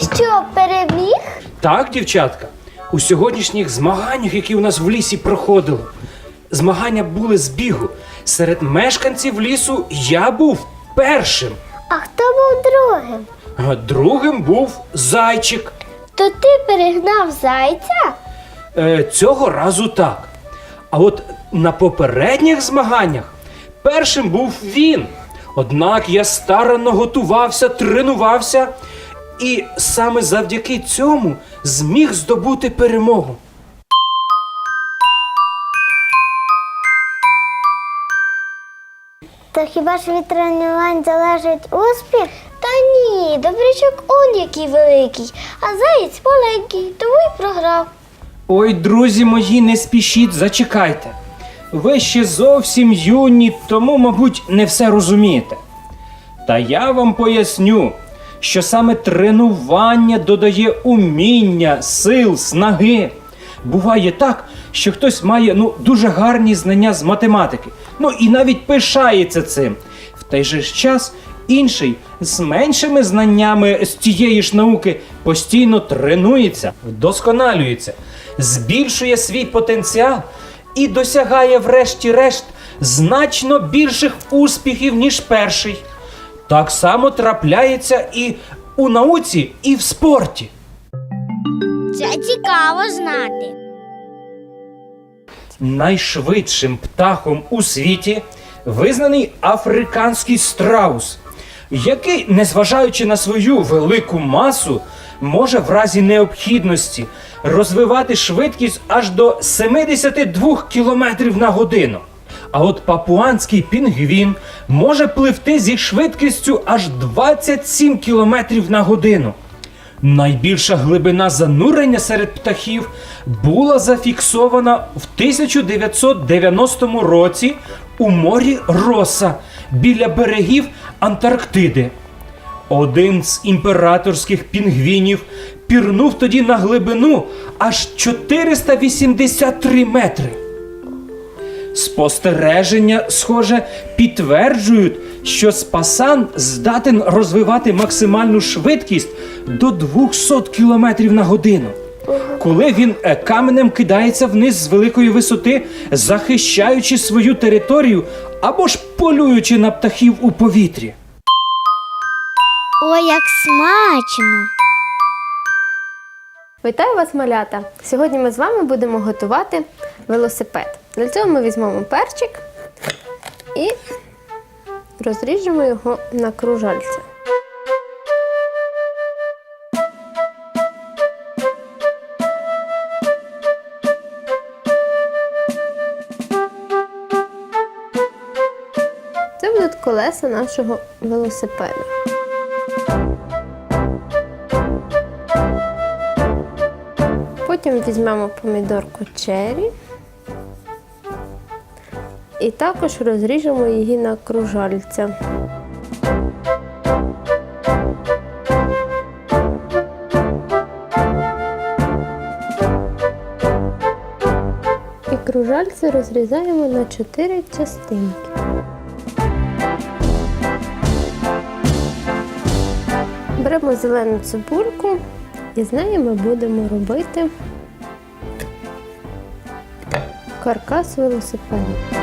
Ти що, переміг? Так, дівчатка, у сьогоднішніх змаганнях, які у нас в лісі проходили, змагання були з бігу. Серед мешканців лісу я був першим, А хто був другим? а другим був зайчик. То ти перегнав зайця? Е, цього разу так. А от на попередніх змаганнях першим був він. Однак я старанно готувався, тренувався і саме завдяки цьому зміг здобути перемогу. То хіба ж від тренувань залежить успіх? Та ні, добрячок он який великий, а заєць маленький, тому й програв. Ой, друзі мої, не спішіть, зачекайте. Ви ще зовсім юні, тому, мабуть, не все розумієте. Та я вам поясню, що саме тренування додає уміння, сил, снаги. Буває так, що хтось має ну, дуже гарні знання з математики, ну і навіть пишається цим. В той же час інший з меншими знаннями з тієї ж науки постійно тренується, вдосконалюється, збільшує свій потенціал і досягає, врешті-решт, значно більших успіхів, ніж перший. Так само трапляється і у науці, і в спорті. Це цікаво знати. Найшвидшим птахом у світі визнаний африканський страус, який, незважаючи на свою велику масу, може в разі необхідності розвивати швидкість аж до 72 км на годину. А от папуанський пінгвін може пливти зі швидкістю аж 27 км на годину. Найбільша глибина занурення серед птахів була зафіксована в 1990 році у морі Роса біля берегів Антарктиди. Один з імператорських пінгвінів пірнув тоді на глибину аж 483 метри. Спостереження, схоже, підтверджують, що спасан здатен розвивати максимальну швидкість до 200 км на годину. Коли він е, каменем кидається вниз з великої висоти, захищаючи свою територію або ж полюючи на птахів у повітрі. Ой, як смачно! Вітаю вас, малята! Сьогодні ми з вами будемо готувати велосипед. Для цього ми візьмемо перчик і розріжемо його на кружальця. Це будуть колеса нашого велосипеда. Потім візьмемо помідорку черрі і також розріжемо її на кружальця. І кружальці розрізаємо на чотири частинки. Беремо зелену цибульку і з нею ми будемо робити каркас велосипеду.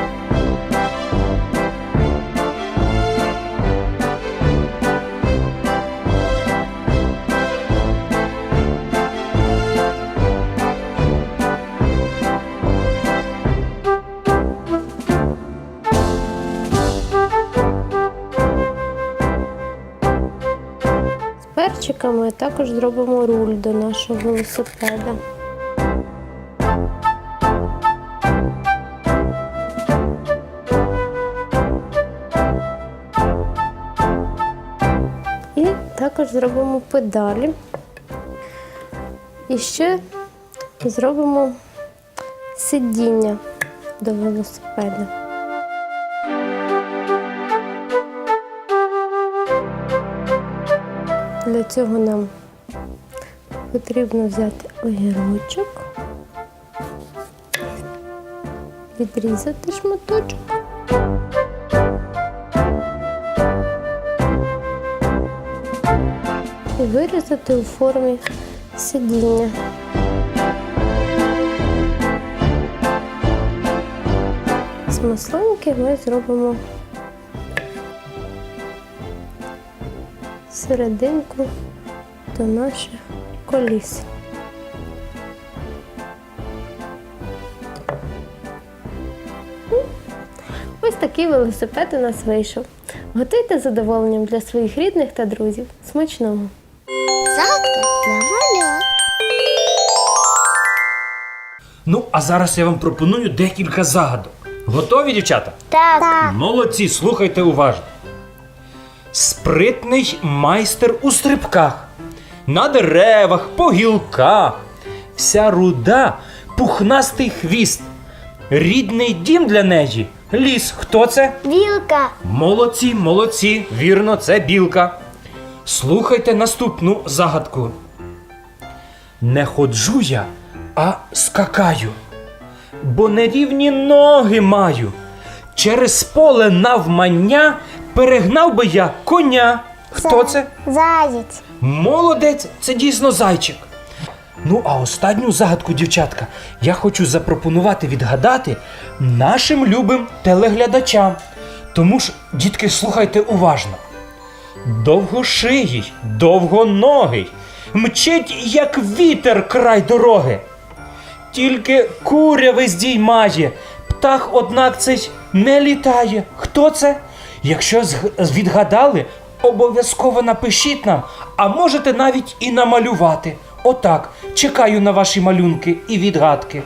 Перчиками також зробимо руль до нашого велосипеда. І також зробимо педалі. І ще зробимо сидіння до велосипеда. Цього нам потрібно взяти огірочок, відрізати шматочок. І вирізати у формі сидіння. З маслинки ми зробимо серединку до наших коліс. Ось такий велосипед у нас вийшов. Готуйте задоволенням для своїх рідних та друзів. Смачного! Загадка для малят. Ну, а зараз я вам пропоную декілька загадок. Готові, дівчата? Так. так. Молодці, слухайте уважно. Спритний майстер у стрибках, на деревах, по гілках. Вся руда, пухнастий хвіст. Рідний дім для неї. Ліс. Хто це? Вілка. Молодці, молодці, вірно, це білка. Слухайте наступну загадку. Не ходжу я, а скакаю, бо нерівні ноги маю. Через поле навмання перегнав би я коня. Хто це? Заєць. Молодець, це дійсно зайчик. Ну, а останню загадку, дівчатка, я хочу запропонувати відгадати нашим любим телеглядачам. Тому ж, дітки, слухайте уважно. Довгошиїй, довгоногий, мчить, як вітер край дороги. Тільки куряви здіймає, птах, однак цей не літає. Хто це? Якщо відгадали, обов'язково напишіть нам, а можете навіть і намалювати. Отак, чекаю на ваші малюнки і відгадки.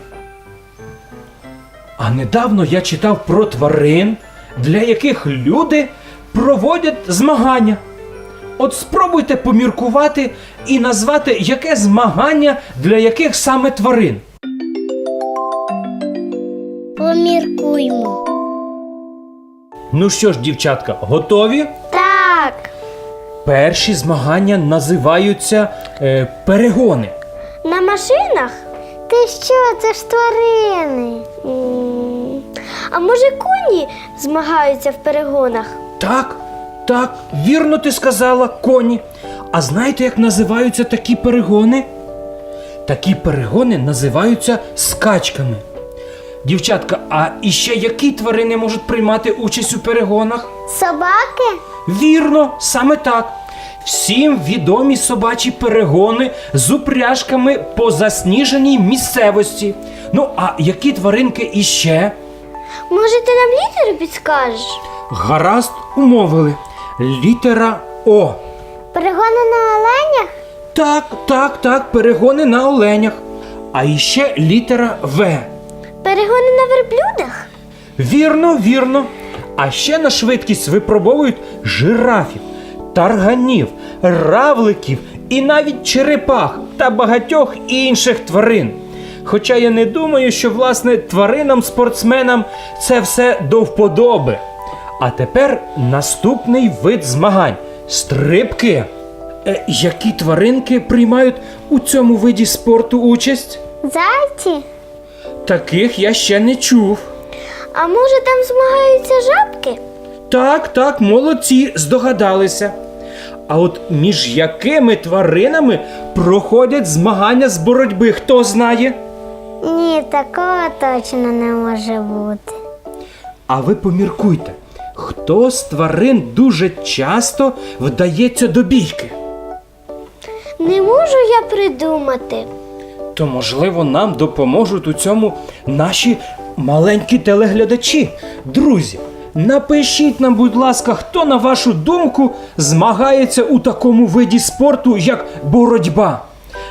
А недавно я читав про тварин, для яких люди проводять змагання. От спробуйте поміркувати і назвати, яке змагання для яких саме тварин. Поміркуймо. Ну що ж, дівчатка, готові? Так. Перші змагання називаються е, перегони. На машинах? Ти що, це ж тварини. М. А може коні змагаються в перегонах? Так, так, вірно ти сказала, коні. А знаєте, як називаються такі перегони? Такі перегони називаються скачками. Дівчатка, а іще які тварини можуть приймати участь у перегонах? Собаки? Вірно, саме так. Всім відомі собачі перегони з упряжками по засніженій місцевості. Ну, а які тваринки іще? Може, ти нам літеру підскажеш? Гаразд умовили. Літера О. Перегони на оленях? Так, так, так, перегони на оленях. А іще літера В. Перегони на верблюдах? Вірно, вірно. А ще на швидкість випробовують жирафів, тарганів, равликів і навіть черепах та багатьох інших тварин. Хоча я не думаю, що власне тваринам-спортсменам це все до вподоби. А тепер наступний вид змагань стрибки. Е, які тваринки приймають у цьому виді спорту участь? Зайці? Таких я ще не чув. А може там змагаються жабки? Так, так, молодці, здогадалися. А от між якими тваринами проходять змагання з боротьби, хто знає? Ні, такого точно не може бути. А ви поміркуйте, хто з тварин дуже часто вдається до бійки? Не можу я придумати. То, можливо, нам допоможуть у цьому наші маленькі телеглядачі. Друзі, напишіть нам, будь ласка, хто, на вашу думку, змагається у такому виді спорту, як боротьба.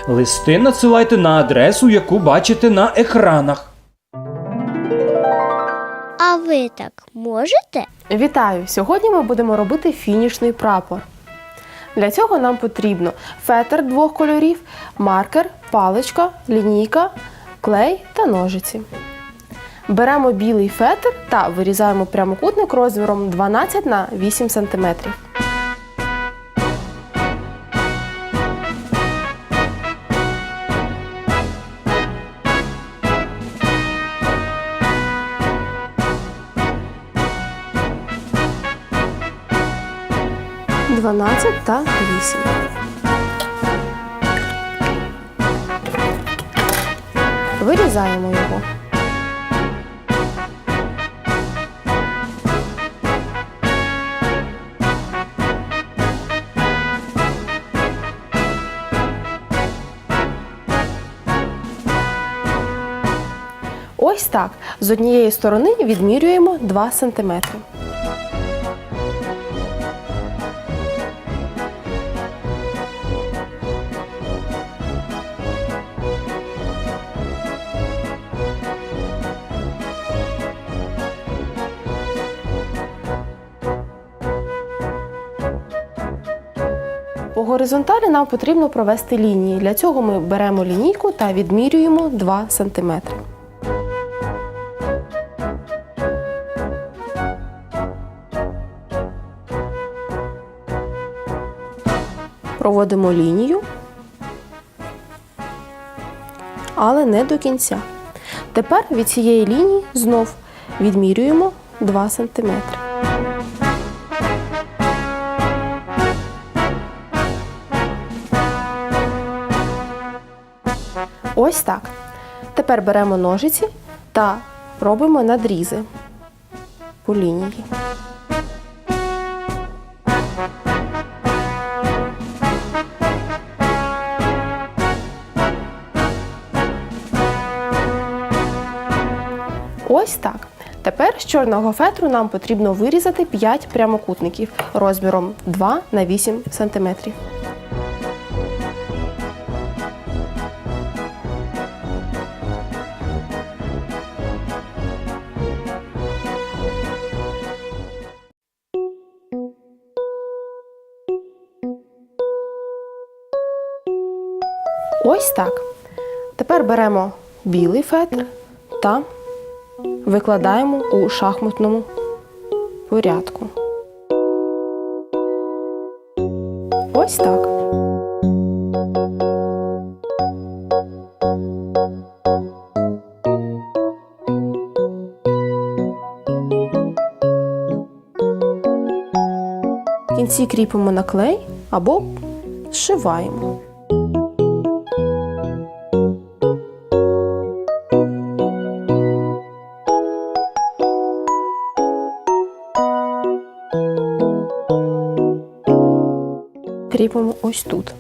Листи надсилайте на адресу, яку бачите на екранах. А ви так можете? Вітаю! Сьогодні ми будемо робити фінішний прапор. Для цього нам потрібно фетр двох кольорів, маркер, паличка, лінійка, клей та ножиці. Беремо білий фетр та вирізаємо прямокутник розміром 12 на 8 см. Дванадцять та вісім. Вирізаємо його. Ось так. З однієї сторони відмірюємо 2 см. По горизонталі нам потрібно провести лінії. Для цього ми беремо лінійку та відмірюємо 2 см. Проводимо лінію, але не до кінця. Тепер від цієї лінії знов відмірюємо 2 см. Ось так. Тепер беремо ножиці та робимо надрізи по лінії. Ось так. Тепер з чорного фетру нам потрібно вирізати 5 прямокутників розміром 2 на 8 см. Ось так. Тепер беремо білий фетр та викладаємо у шахматному порядку. Ось так. В кінці кріпимо на клей або зшиваємо. Кріпимо ось тут.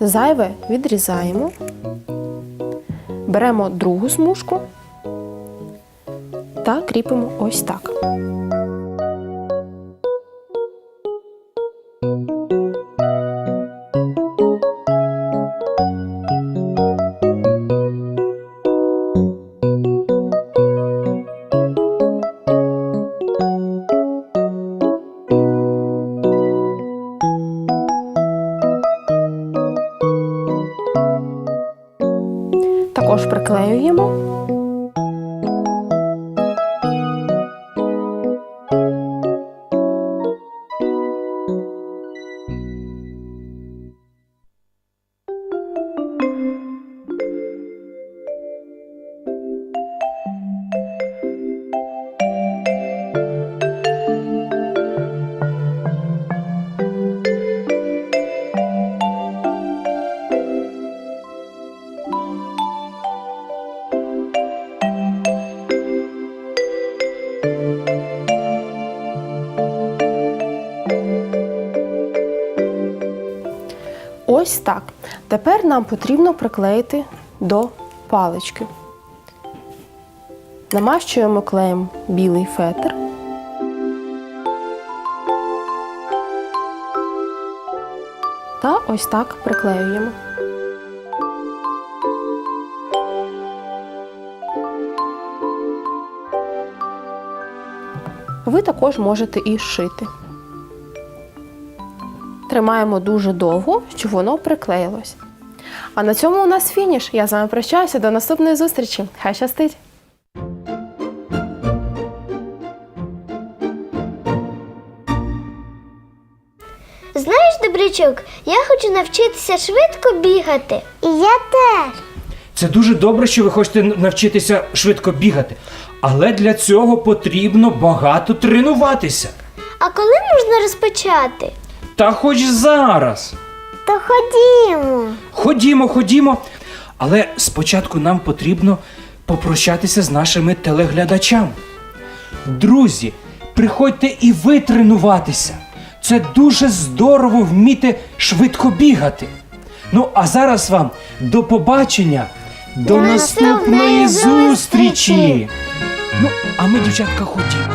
Зайве відрізаємо, беремо другу смужку та кріпимо ось так. Ось так. Тепер нам потрібно приклеїти до палички. Намащуємо клеєм білий фетр. Та ось так приклеюємо. Ви також можете і шити. Тримаємо дуже довго, щоб воно приклеїлось. А на цьому у нас фініш. Я з вами прощаюся. До наступної зустрічі. Хай щастить! Знаєш, добрячок, я хочу навчитися швидко бігати. І я теж. Це дуже добре, що ви хочете навчитися швидко бігати. Але для цього потрібно багато тренуватися. А коли можна розпочати? Та хоч зараз. То ходімо. Ходімо, ходімо. Але спочатку нам потрібно попрощатися з нашими телеглядачами. Друзі, приходьте і ви тренуватися. Це дуже здорово вміти швидко бігати. Ну, а зараз вам до побачення, до, До наступної наступної зустрічі. зустрічі. Ну, а ми, дівчатка, ходімо.